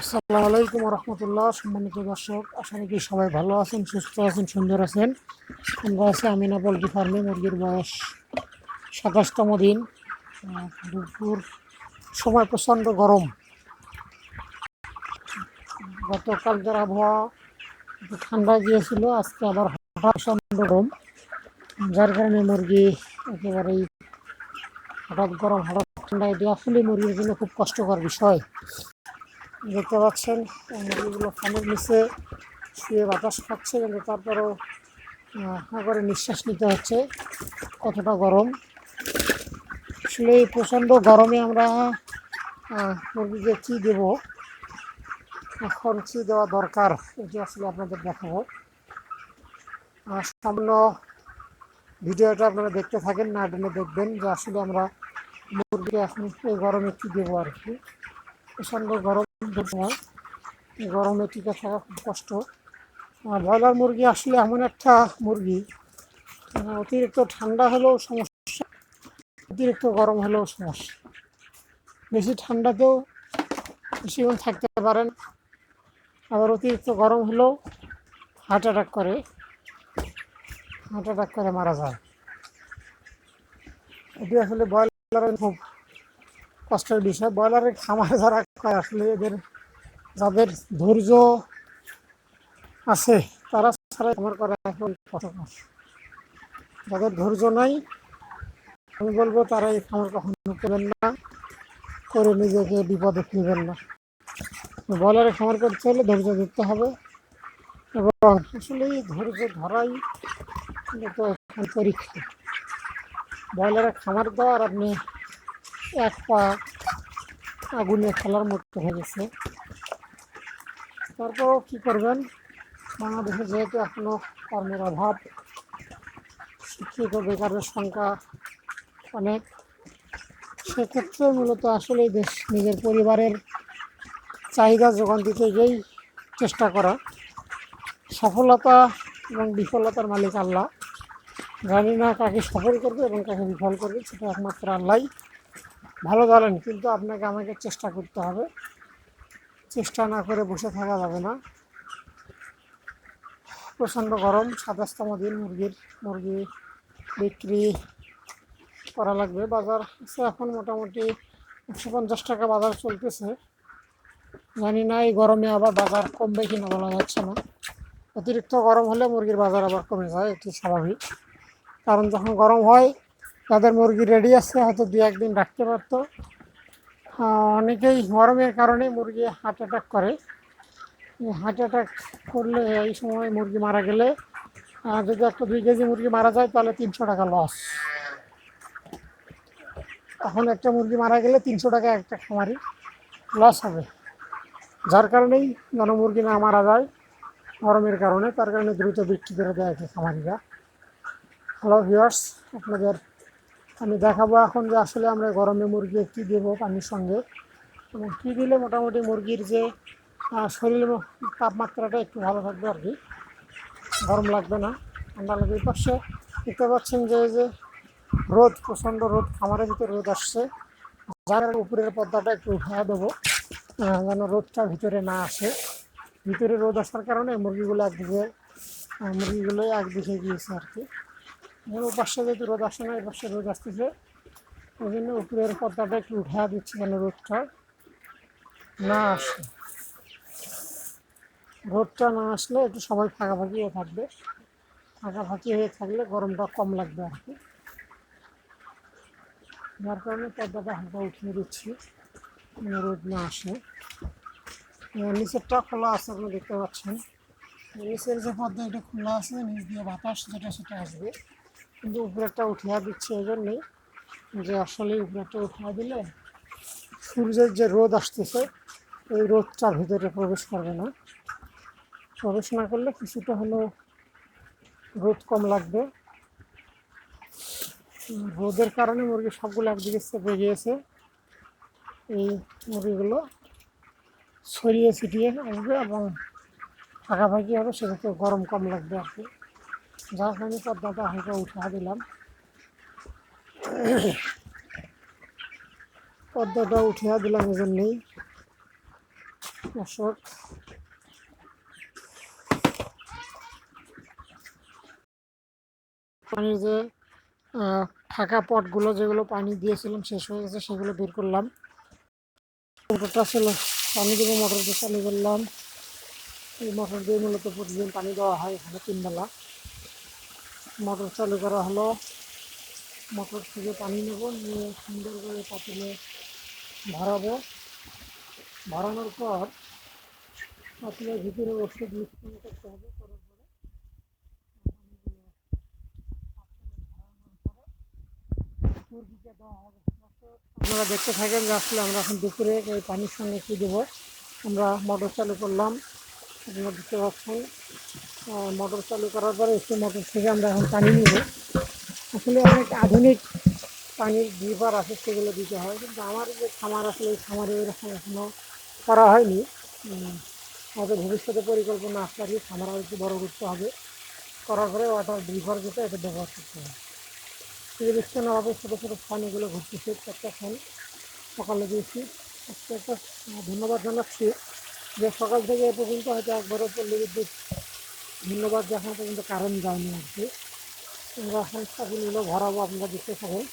আসসালামু আলাইকুম রহমতুল্লাহ সম্মানিত দর্শক, আশা করি সবাই ভালো আছেন, সুস্থ আছেন, সুন্দর আছেন। আমরা আছি আমিনা পোলট্রি ফার্মে, মুরগির বয়স সাতাশতম দিন দুপুর, সময় প্রচণ্ড গরম। গতকাল যার আবহাওয়া ঠান্ডা গিয়েছিল, আজকে আবার প্রচণ্ড গরম, যার কারণে মুরগি একেবারেই হঠাৎ গরম, হঠাৎ ঠান্ডা, এটি আসলে মুরগির জন্য খুব কষ্টকর বিষয়। দেখতে পাচ্ছেন মুরগিগুলো ফ্যানের নিচে শুয়ে বাতাস খাচ্ছে কিন্তু তারপরেও হা করে নিঃশ্বাস নিতে হচ্ছে, কতটা গরম। আসলে এই প্রচণ্ড গরমে আমরা মুরগিকে কী দেবো? এখন কী দেওয়া দরকার? এটি আসলে আপনাদের দেখাবো। আর সামান্য ভিডিওটা আপনারা দেখতে থাকেন, না টেনে দেখবেন যে আসলে আমরা মুরগি এখন এই গরমে কী দেবো আর কি। প্রচণ্ড গরম। এই গরমে টিকে থাকা খুব কষ্ট। ব্রয়লার মুরগি আসলে এমন একটা মুরগি। অতিরিক্ত ঠান্ডা হলেও সমস্যা, অতিরিক্ত গরম হলেও সমস্যা। বেশি ঠান্ডাতেও বেশিক্ষণ থাকতে পারেন। আবার অতিরিক্ত গরম হলেও হার্ট অ্যাটাক করে। হার্ট অ্যাটাক করে মারা যায়। এটি আসলে ব্রয়লারের খুব কষ্টের বিষয়। ব্রয়লারের খামার যারা করে আসলে এদের, যাদের ধৈর্য আছে, তারা ছাড়া খামার করা এখন কষ্টকর যাদের ধৈর্য নাই, আমি বলব তারা এই খামার কখনো করবেন না, করে নিজেকে বিপদে ফেলবেন না। ব্রয়লারের খামার করতে হলে ধৈর্য ধরতে হবে এবং আসলে ধৈর্য ধরাই পরীক্ষা। ব্রয়লারের খামার দেওয়ার আপনি এক পা আগুনে খেলার মতো হয়ে গেছে। তারপরও কী করবেন? বাংলাদেশে যেহেতু এখনও কর্মের অভাব, শিক্ষিত বেকারের সংখ্যা অনেক, সেক্ষেত্রে মূলত আসলে দেশ নিজের পরিবারের চাহিদা যোগান দিতে গিয়েই চেষ্টা করা। সফলতা এবং বিফলতার মালিক আল্লাহ। জানি না কাকে সফল করবে এবং কাকে বিফল করবে, সেটা একমাত্র আল্লাহ ভালো জানেন কিন্তু আপনাকে আমাকে চেষ্টা করতে হবে। চেষ্টা না করে বসে থাকা যাবে না। প্রচণ্ড গরম, সাতাশতম দিন, মুরগির, মুরগি বিক্রি করা লাগবে। বাজার আছে এখন মোটামুটি একশো পঞ্চাশ টাকা বাজার চলতেছে। জানি না এই গরমে আবার বাজার কমবে কিনা বলা যাচ্ছে না। অতিরিক্ত গরম হলে মুরগির বাজার আবার কমে যায়, এটি স্বাভাবিক। কারণ যখন গরম হয় তাদের মুরগি রেডি আছে, হয়তো দু একদিন রাখতে পারতো। অনেকেই গরমের কারণে মুরগি হার্ট অ্যাটাক করে। হার্ট অ্যাটাক করলে এই সময় মুরগি মারা গেলে যদি একটা দুই কেজি মুরগি মারা যায়, তাহলে তিনশো টাকা লস এখন একটা মুরগি মারা গেলে তিনশো টাকা একটা খামারি লস হবে। যার কারণেই যেন মুরগি না মারা যায় গরমের কারণে, তার কারণে দ্রুত বিক্রি করে দেয় কি খামারিরা। হ্যালো ভিউয়ার্স আপনাদের আমি দেখাবো এখন যে আসলে আমরা গরমে মুরগি কী দেবো পানির সঙ্গে। এবং কী দিলে মোটামুটি মুরগির যে শরীর তাপমাত্রাটা একটু ভালো থাকবে আর কি। গরম লাগবে না। ঠান্ডা লাগবে এই পাশে দেখতে পাচ্ছেন যে যে রোদ, প্রচণ্ড রোদ, খামারের ভিতরে রোদ আসছে। যার উপরের পর্দাটা একটু উঠিয়ে দেবো যেন রোদটা ভিতরে না আসে। ভিতরে রোদ আসার কারণে মুরগিগুলো একদিকে মুরগিগুলো একদিকে গিয়েছে আর কি। এবং ও পাশে যেহেতু রোদ আসে না এই পাশে রোদ আসতেছে, ওই জন্য উপরের পর্দাটা একটু উঠা দিচ্ছি যেন রোদটা। না আসে। রোদটা না আসলে একটু সবাই ফাঁকাফাঁকি হয়ে থাকবে। ফাঁকাফাঁকি হয়ে থাকলে গরমটা কম লাগবে আর কি। যার কারণে পর্দাটা হালকা উঠিয়ে দিচ্ছি রোদ না আসে। নিচেরটা খোলা আছে আপনি দেখতে পাচ্ছেন। নিচের যে পর্দা, এটা খোলা আছে, নিচ দিয়ে বাতাস যেটা, সেটা আসবে। কিন্তু উপরেরটা উঠিয়ে দিচ্ছে এই জন্যেই যে আসলে উপরেরটা উঠিয়ে দিলে সূর্যের যে রোদ আসতেছে, এই রোদটা ভিতরে প্রবেশ করবে না। প্রবেশ না করলে কিছুটা হলেও রোদ কম লাগবে। রোদের কারণে মুরগি সবগুলো একদিকে চেপে গিয়েছে। এই মুরগিগুলো ছড়িয়ে ছিটিয়ে আসবে এবং ফাঁকাফাঁকি হবে সেক্ষেত্রে গরম কম লাগবে আর কি। যার কারণে পর্দাটা হালকা উঠা দিলাম। পর্দাটা উঠিয়া দিলাম এই জন্যেই দর্শক পানির যে ফাঁকা পটগুলো যেগুলো পানি দিয়েছিলাম শেষ হয়ে গেছে, সেগুলো বের করলাম। মোটরটা ছিল, পানি দেবো মোটর দিয়ে চালু করলাম এই মোটর দিয়ে মূলত প্রতিদিন পানি দেওয়া হয় এখানে তিন বেলা মোটর চালু করা হলো। মোটর থেকে পানি নেব, নিয়ে সুন্দর করে পাতিলে ভরাবো। ভরানোর পর পাতিলের ভিতরে ওষুধ মিশ্রণ করতে হবে, করার পরে আপনারা দেখতে থাকেন যে আসলে আমরা এখন দুপুরে এই পানির সঙ্গে কী দেবো। আমরা মোটর চালু করলাম আপনারা দেখতে পাচ্ছেন। মোটর চালু করার পরে একটু মোটর থেকে আমরা এখন পানি নিব। আসলে অনেক আধুনিক পানির ড্রিপার আছে, সেগুলো দিতে হয়। কিন্তু আমার যে খামার আসলে এই খামারে এরকম এখনও করা হয়নি। হয়তো ভবিষ্যতে পরিকল্পনা আসলে আর খামার আর একটু বড় করতে হবে। করার পরে ওয়াটার ড্রিপার যেটা এটা ব্যবহার করতে হবে। এই দেখছেন আমাদের ছোটো ছোটো ফ্যান এগুলো ঘুরতেছে চারটা ফ্যান সকালে দিয়েছি। একটা ধন্যবাদ জানাচ্ছি। যে সকাল থেকে এ পর্যন্ত হয়তো একবারও পল্লী বিদ্যুৎ ধন্যবাদ যে এখন পর্যন্ত কারণ যায়নি আর কি এখন সাগুনগুলো ভরাবো আপনারা দেখতে থাকেন।